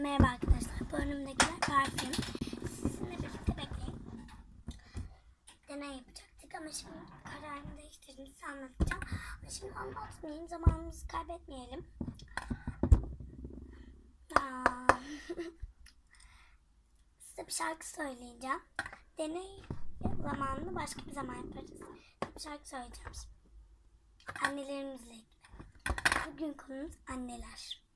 Merhaba arkadaşlar. Bu önümdekiler parfüm. Sizinle birlikte bekleyin. Deney yapacaktık ama şimdi kararımı değiştirdim. Size anlatacağım. Ama şimdi anlatmayayım. Zamanımızı kaybetmeyelim. Size bir şarkı söyleyeceğim. Deney zamanını başka bir zaman yaparız. Bir şarkı söyleyeceğim şimdi. Annelerimizle ilgili. Bugün konumuz anneler.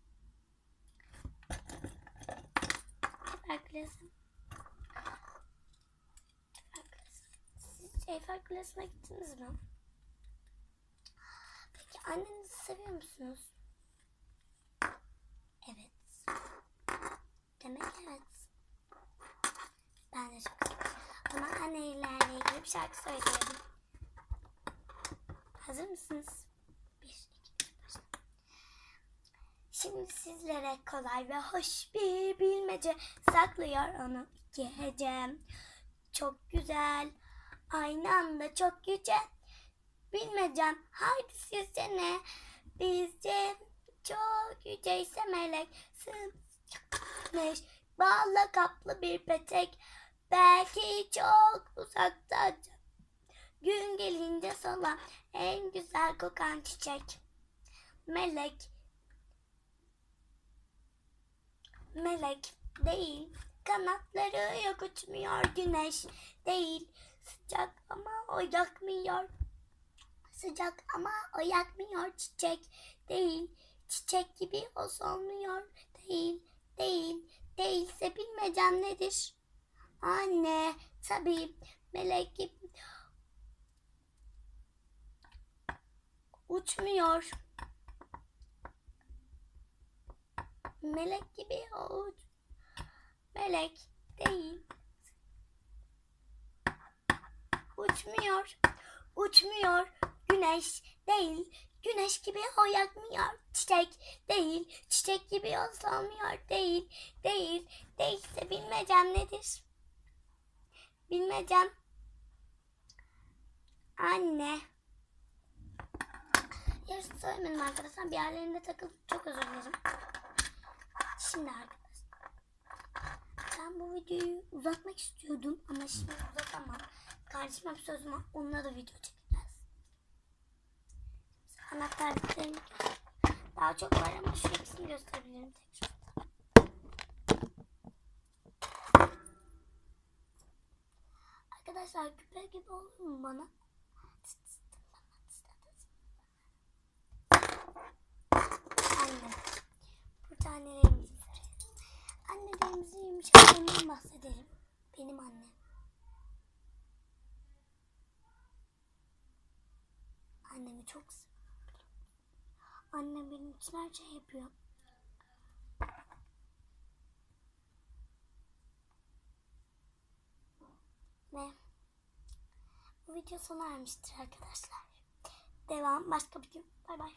Eiffel Kulesi. Eiffel Kulesi. Siz Eiffel Kulesi'ne gittiniz mi? Peki annenizi seviyor musunuz? Evet. Demek evet. Ben de çok seviyorum. Ama annelerle ilgili bir şarkı söyleyelim. Hazır mısınız? Bir, iki, üç, başla. Şimdi sizlere kolay ve hoş bir bilmece saklıyor onu iki hece. Çok güzel, aynı anda çok yüce. Bilmecem, haydi sizce ne? Bizce çok yüceyse melek sıkmış. Balla kaplı bir petek. Belki çok uzakta gün gelince sola en güzel kokan çiçek. Melek melek değil. Kanatları yok uçmuyor güneş değil. Sıcak ama o yakmıyor. Sıcak ama o yakmıyor çiçek değil. Çiçek gibi o solmuyor değil. Değil. Değilse bilmecem nedir? Anne tabii melek gibi uçmuyor. Melek gibi o uç. Melek değil. Uçmuyor. Uçmuyor. Güneş değil. Güneş gibi o yakmıyor. Çiçek değil. Çiçek gibi o solmuyor. Değil. Değil. Değilse bilmecem nedir? Bilmecem. Anne. Yarısı söylemedim arkadaşlar. Bir yerlerinde takılıp çok özür dilerim. Şimdi arkadaşlar. Ben bu videoyu uzatmak istiyordum ama şimdi uzatamam. Kardeşime bir sözüm var. Onunla da video çekeceğiz. Anahtarlıklarını daha çok var ama şu ikisini gösterebilirim tekrar. Arkadaşlar küpe gibi olur mu bana? Yumuşaklığından bahsedelim. Benim annem. Annemi çok seviyorum. Annem benim için her şey yapıyor. Ve bu video sona ermiştir arkadaşlar. Devam başka bir gün. Bay bay.